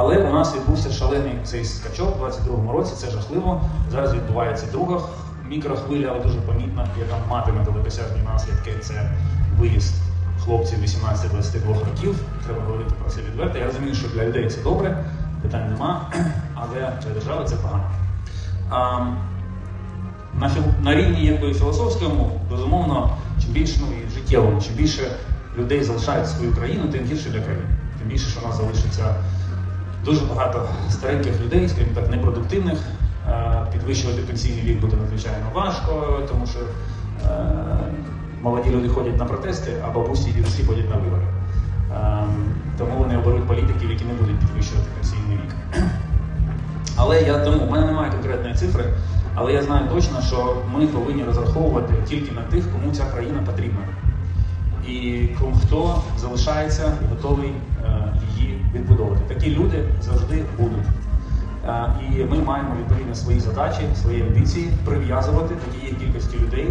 Але у нас відбувся шалений цей скачок у 22-му році, це жахливо. Зараз відбувається друга мікрохвиля, але дуже помітна, яка матиме далекосяжні наслідки. Це виїзд хлопців 18-22 років. Треба говорити про це відверто. Я розумію, що для людей це добре, питань нема, але для держави це погано. А, на, на рівні якби, філософському, безумовно, чим більше ну, і життєвому, чим більше людей залишають свою країну, тим гірше для країни. Тим більше, що нас залишиться дуже багато стареньких людей, скажімо так, непродуктивних. Е, Підвищувати пенсійний вік буде надзвичайно важко, тому що е, молоді люди ходять на протести, а бабусі і дідусі ходять на вибори. Е, Тому вони оберуть політиків, які не будуть підвищувати пенсійний вік. Але я тому, в мене немає конкретної цифри, але я знаю точно, що ми повинні розраховувати тільки на тих, кому ця країна потрібна. І хто залишається готовий її відбудовувати. Такі люди завжди будуть. Е, і ми маємо відповідно свої задачі, свої амбіції прив'язувати до тієї кількості людей,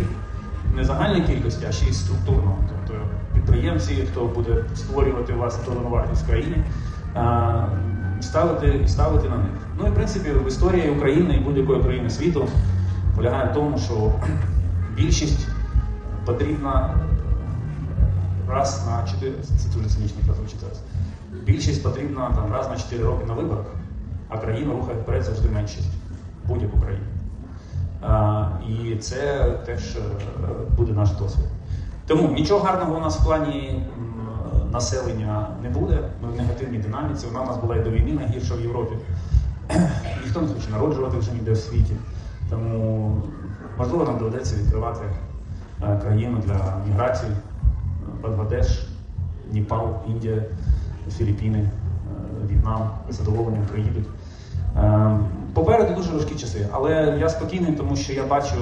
не загальної кількості, а ще й структурно. Тобто підприємці, хто буде створювати вартість в країні, е, ставити ставити на них. Ну і в принципі в історії України і будь-якої країни світу полягає в тому, що більшість потрібна раз на 4, це дуже цинічно прозвучить зараз. Більшість потрібна там раз на 4 роки на виборах, а країну рухає вперед завжди меншість. Будь-яку країну. І це теж е, буде наш досвід. Тому нічого гарного у нас в плані населення не буде. Ми в негативній динаміці. Вона у нас була і до війни найгірша в Європі. Ніхто не хоче народжувати вже ніде в світі. Тому можливо нам доведеться відкривати е, країну для міграції. Бангладеш, Непал, Індія, Філіппіни, е, В'єтнам задоволенням приїдуть. Е, Попереду дуже важкі часи, але я спокійний, тому що я бачу